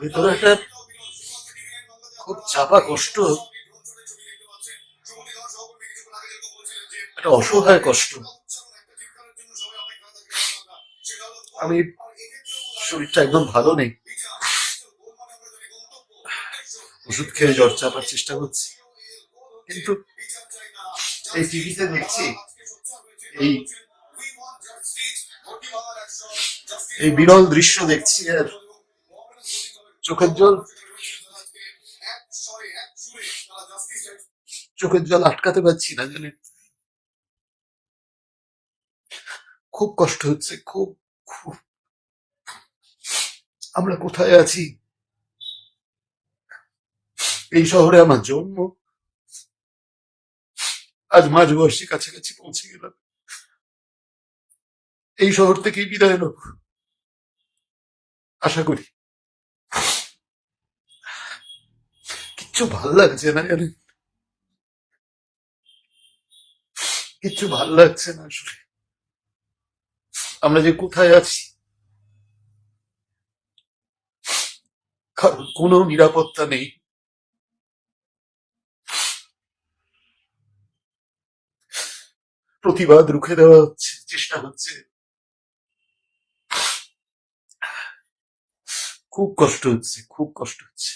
ভেতরে একটা খুব চাপা কষ্ট, একটা অসহায় কষ্ট। আমি শরীরটা একদম ভালো নেই। ওষুধ খেয়ে জ্বর চাপার চেষ্টা করছি। কিন্তু এই টিভিতে দেখছি, এই এই বিরল দৃশ্য দেখছি আর চোখের জল চোখের জল আটকাতে পারছি না জানেন খুব কষ্ট হচ্ছে, খুব খুব। আমরা কোথায় আছি? এই শহরে আমার জন্ম। আজ মাঝ বয়সী কাছাকাছি পৌঁছে গেলাম। এই শহর থেকেই বিদায় নেব। আশা করি। কিচ্ছু ভালো লাগছে না জানেন? কিচ্ছু ভালো লাগছে না আসলে। আমরা যে কোথায় আছি? কারণ কোনো নিরাপত্তা নেই। প্রতিবাদ রুখে দেওয়া হচ্ছে, চেষ্টা হচ্ছে। খুব কষ্ট হচ্ছে, খুব কষ্ট হচ্ছে।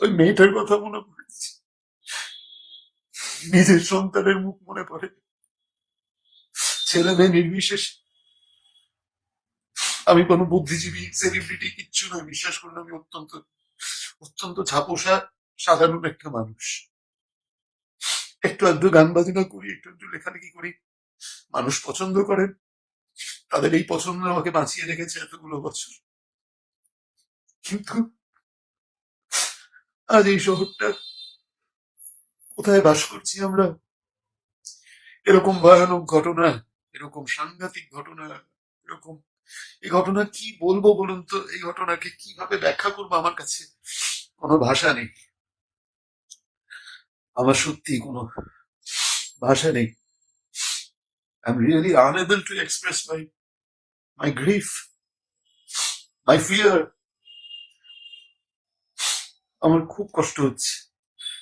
ওই মেয়েটার কথা মনে পড়েছে। নিজের সন্তানের মুখ মনে পড়ে। ছেলে মেয়ে নির্বিশেষ। আমি কোনো বুদ্ধিজীবী সেলিব্রিটি কিচ্ছু নয়, বিশ্বাস করলে আমি অত্যন্ত অত্যন্ত ছাপোষা সাধারণ একটা মানুষ। একটু আধটু গান বাজনা করি, একটু আধটু লেখালেখি করি। মানুষ পছন্দ করেন। তাদের এই পছন্দ আমাকে বাঁচিয়ে রেখেছে এতগুলো বছর। কিন্তু আজ এই শহরটা কোথায় বাস করছি আমরা? এরকম ভয়ানক ঘটনা, এরকম সাংঘাতিক ঘটনা, এরকম এই ঘটনা কি বলব বলুন তো? এই ঘটনাকে কীভাবে ব্যাখ্যা করব আমার কাছে কোনো ভাষা নেই। আমার সত্যি কোনো ভাষা নেই। I'm really unable to express my my grief, my fear. আমার খুব কষ্ট হচ্ছে।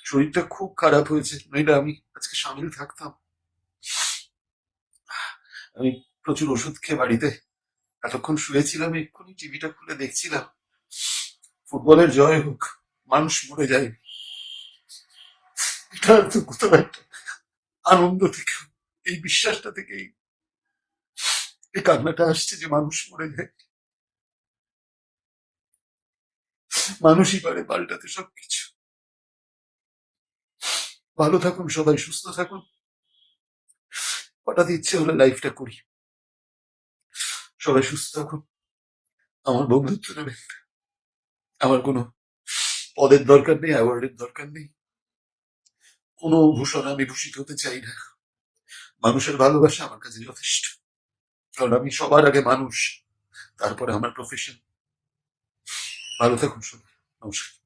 শরীরটা খুব খারাপ হয়েছে। নইলে আমি আজকে সামিল থাকতাম। আমি প্রচুর ওষুধ খেয়ে বাড়িতে এতক্ষণ শুয়েছিলাম এক্ষুনি টিভিটা খুলে দেখছিলাম। ফুটবলের জয় হোক মানুষ মরে যায়। এটা তো কোথাও একটা আনন্দ থেকে এই বিশ্বাসটা থেকেই এই কান্নাটা আসছে যে মানুষ মরে যায় মানুষই পারে পাল্টাতে সবকিছু ভালো থাকুন সবাই সুস্থ থাকুন হঠাৎ ইচ্ছে হলে লাইফটা করি সবাই সুস্থ থাকুন আমার বন্ধুত্ব নেবেন আমার কোনো পদের দরকার নেই অ্যাওয়ার্ডের দরকার নেই কোনো ভূষণ আমি ভূষিত হতে চাই না মানুষের ভালোবাসা আমার কাছে যথেষ্ট কারণ আমি সবার আগে মানুষ। তারপরে আমার প্রফেশন ভালো থাকুন সবাই। নমস্কার।